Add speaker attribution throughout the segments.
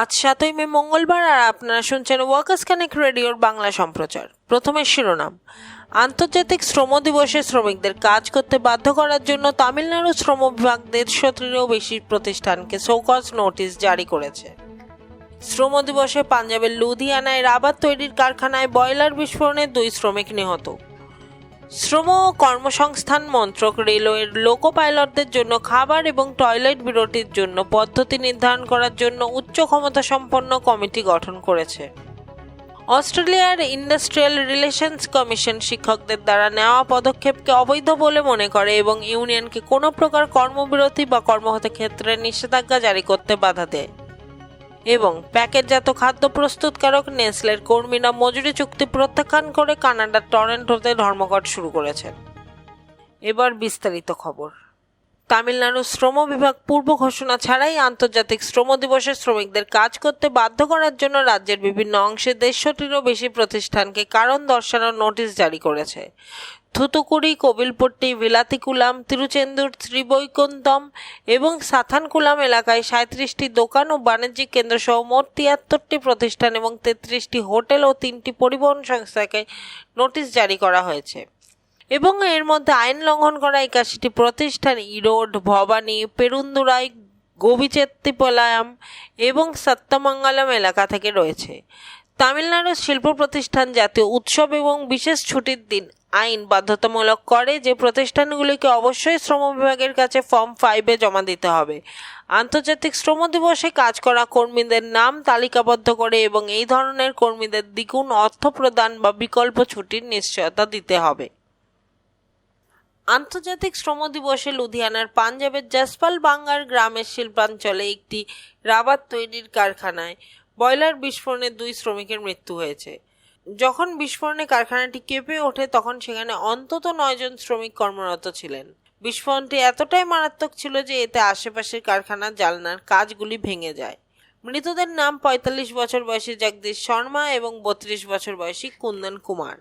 Speaker 1: আজ সাতই মে মঙ্গলবার আর আপনারা শুনছেন ওয়ার্কার্স কানেক্ট রেডিওর বাংলা সম্প্রচার। প্রথমে শিরোনাম, আন্তর্জাতিক শ্রম দিবসে শ্রমিকদের কাজ করতে বাধ্য করার জন্য তামিলনাড়ু শ্রম বিভাগ দেড়শোটিরও বেশি প্রতিষ্ঠানকে সৌকজ নোটিশ জারি করেছে। শ্রম দিবসে পাঞ্জাবের লুধিয়ানায় রাবার তৈরির কারখানায় বয়লার বিস্ফোরণে দুই শ্রমিক নিহত। শ্রম ও কর্মসংস্থান মন্ত্রক রেলওয়ের লোকো পাইলটদের জন্য খাবার এবং টয়লেট বিরতির জন্য পদ্ধতি নির্ধারণ করার জন্য উচ্চ ক্ষমতা সম্পন্ন কমিটি গঠন করেছে। অস্ট্রেলিয়ার ইন্ডাস্ট্রিয়াল রিলেশনস কমিশন শিক্ষকদের দ্বারা নেওয়া পদক্ষেপকে অবৈধ বলে মনে করে এবং ইউনিয়নকে কোনো প্রকার কর্মবিরতি বা কর্মহত ক্ষেত্রে নিষেধাজ্ঞা জারি করতে বাধা দেয়। এবং প্যাকেটজাত খাদ্য প্রস্তুতকারক নেসলের কর্মীরা মজুরি চুক্তি প্রত্যাখ্যান করে কানাডার টরেন্টোতে ধর্মঘট শুরু করেছেন। এবার বিস্তারিত খবর। তামিলনাড়ু শ্রম বিভাগ পূর্ব ঘোষণা ছাড়াই আন্তর্জাতিক শ্রম দিবসে শ্রমিকদের কাজ করতে বাধ্য করার জন্য রাজ্যের বিভিন্ন অংশে দেড়শোটিরও বেশি প্রতিষ্ঠানকে কারণ দর্শানোর নোটিশ জারি করেছে। থুতুকুড়ি, কবিলপট্টি, বিলাতিকুলাম, তিরুচেন্দুর ত্রিবৈকুন্তম এবং সাথানকুলাম এলাকায় সাঁত্রিশটি দোকান ও বাণিজ্যিক কেন্দ্র সহ মোট তিয়াত্তরটি প্রতিষ্ঠান এবং তেত্রিশটি হোটেল ও তিনটি পরিবহন সংস্থাকে নোটিশ জারি করা হয়েছে। এবং এর মধ্যে আইন লঙ্ঘন করা একাশিটি প্রতিষ্ঠান ইরোড, ভবানী, পেরুন্দুরাই, গোবিচেত্তিপলায়াম এবং সত্যমঙ্গলম এলাকা থেকে রয়েছে। তামিলনাড়ুর শিল্প প্রতিষ্ঠান জাতীয় উৎসব এবং বিশেষ ছুটির দিন আইন বাধ্যতামূলক করে যে প্রতিষ্ঠানগুলিকে অবশ্যই শ্রম বিভাগের কাছে ফর্ম ফাইভে জমা দিতে হবে। আন্তর্জাতিক শ্রম দিবসে কাজ করা কর্মীদের নাম তালিকাবদ্ধ করে এবং এই ধরনের কর্মীদের দ্বিগুণ অর্থ প্রদান বা বিকল্প ছুটির নিশ্চয়তা দিতে হবে। আন্তর্জাতিক শ্রম দিবসে লুধিয়ানার পাঞ্জাবের জাসপাল বাঙ্গার গ্রামের শিল্পাঞ্চলে একটি রাবার তৈরির কারখানায় বয়লার বিস্ফোরণে দুই শ্রমিকের মৃত্যু হয়েছে। যখন বিস্ফোরণে কারখানাটি কেঁপে ওঠে, তখন সেখানে অন্তত নয়জন শ্রমিক কর্মরত ছিলেন। বিস্ফোরণটি এতটাই মারাত্মক ছিল যে এতে আশেপাশের কারখানার জালনার কাজগুলি ভেঙে যায়। মৃতদের নাম পঁয়তাল্লিশ বছর বয়সী জগদীশ শর্মা এবং বত্রিশ বছর বয়সী কুন্দন কুমার।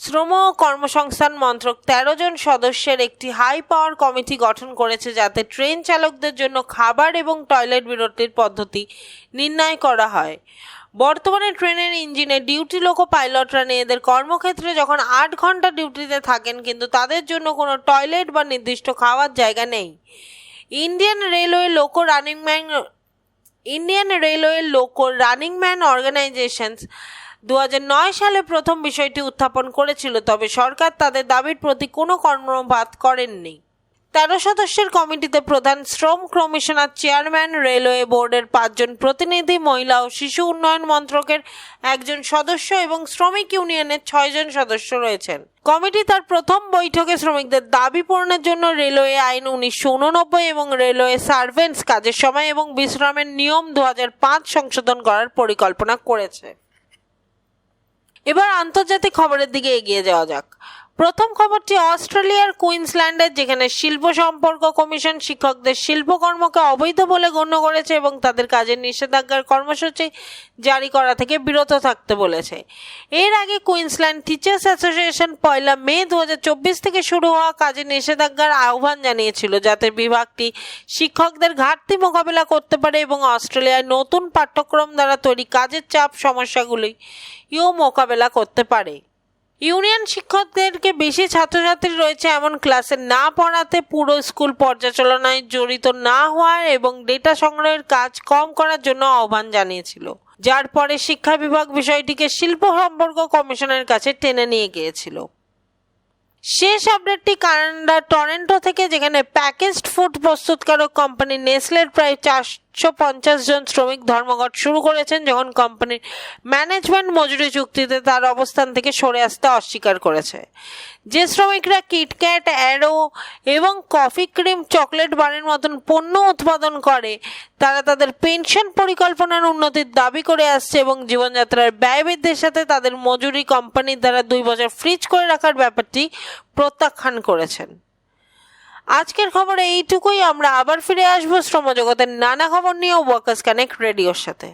Speaker 1: শ্রম ও কর্মসংস্থান মন্ত্রক তেরো জন সদস্যের একটি হাই পাওয়ার কমিটি গঠন করেছে যাতে ট্রেন চালকদের জন্য খাবার এবং টয়লেট বিরতির পদ্ধতি নির্ণয় করা হয়। বর্তমানে ট্রেনের ইঞ্জিনে ডিউটি লোকো পাইলটরা নিজেদের কর্মক্ষেত্রে যখন আট ঘণ্টা ডিউটিতে থাকেন, কিন্তু তাদের জন্য কোনো টয়লেট বা নির্দিষ্ট খাওয়ার জায়গা নেই। Indian railway loco running man Indian railway loco running man organisations দু সালে প্রথম বিষয়টি উত্থাপন করেছিল, তবে সরকার তাদের দাবির প্রতি কোনো কর্ণপাত করেননি। তেরো সদস্যের কমিটিতে প্রধান শ্রম কমিশনার, চেয়ারম্যান, রেলওয়ে বোর্ডের পাঁচজন প্রতিনিধি, মহিলা ও শিশু উন্নয়ন মন্ত্রকের একজন সদস্য এবং শ্রমিক ইউনিয়নের ছয়জন সদস্য রয়েছেন। কমিটি তার প্রথম বৈঠকে শ্রমিকদের দাবি পূরণের জন্য রেলওয়ে আইন উনিশশো উননব্বই এবং রেলওয়ে সার্ভেন্টস কাজের সময় এবং বিশ্রামের নিয়ম দু হাজার পাঁচ সংশোধন করার পরিকল্পনা করেছে। এবার আন্তর্জাতিক খবরের দিকে এগিয়ে যাওয়া যাক। প্রথম খবরটি অস্ট্রেলিয়ার কুইন্সল্যান্ডের যেখানে শিল্প সম্পর্ক কমিশন শিক্ষকদের শিল্পকর্মকে অবৈধ বলে গণ্য করেছে এবং তাদের কাজের নিষেধাজ্ঞার কর্মসূচি জারি করা থেকে বিরত থাকতে বলেছে। এর আগে কুইন্সল্যান্ড টিচার্স অ্যাসোসিয়েশন পয়লা মে দু হাজার চব্বিশ থেকে শুরু হওয়া কাজের নিষেধাজ্ঞার আহ্বান জানিয়েছিল, যাতে বিভাগটি শিক্ষকদের ঘাটতি মোকাবেলা করতে পারে এবং অস্ট্রেলিয়ায় নতুন পাঠ্যক্রম দ্বারা তৈরি কাজের চাপ সমস্যাগুলি ইও মোকাবেলা করতে পারে। ইউনিয়ন শিক্ষকদেরকে বেশি ছাত্রছাত্রী রয়েছে এমন ক্লাসে না পড়াতে পুরো স্কুল পর্যালোচনায় জড়িত না হওয়ার এবং ডেটা সংগ্রহের কাজ কম করার জন্য আহ্বান জানিয়েছিল। যার পরে শিক্ষা বিভাগ বিষয়টিকে শিল্প সম্পর্ক কমিশনের কাছে টেনে নিয়ে গিয়েছিল। শেষ আপডেটটি কানাডা টরেন্টো থেকে, যেখানে প্যাকেজড ফুড প্রস্তুতকারক কোম্পানি নেসলের প্রায় পঞ্চাশ জন শ্রমিক ধর্মঘট শুরু করেছেন যখন কোম্পানির ম্যানেজমেন্ট মজুরি চুক্তিতে তার অবস্থান থেকে সরে আসতে অস্বীকার করেছে। যে শ্রমিকরা কিটক্যাট অ্যারো এবং কফি ক্রিম চকলেট বারের মতন পণ্য উৎপাদন করে, তারা তাদের পেনশন পরিকল্পনার উন্নতির দাবি করে আসছে এবং জীবনযাত্রার ব্যয় বৃদ্ধির সাথে তাদের মজুরি কোম্পানির দ্বারা দুই বছর ফ্রিজ করে রাখার ব্যাপারটি প্রত্যাখ্যান করেছেন। আজকের খবরে এইটুকুই। আমরা আবার ফিরে আসব শ্রমজগতের নানা খবর নিয়ে ওয়ার্কার্স কানেক্ট রেডিওর সাথে।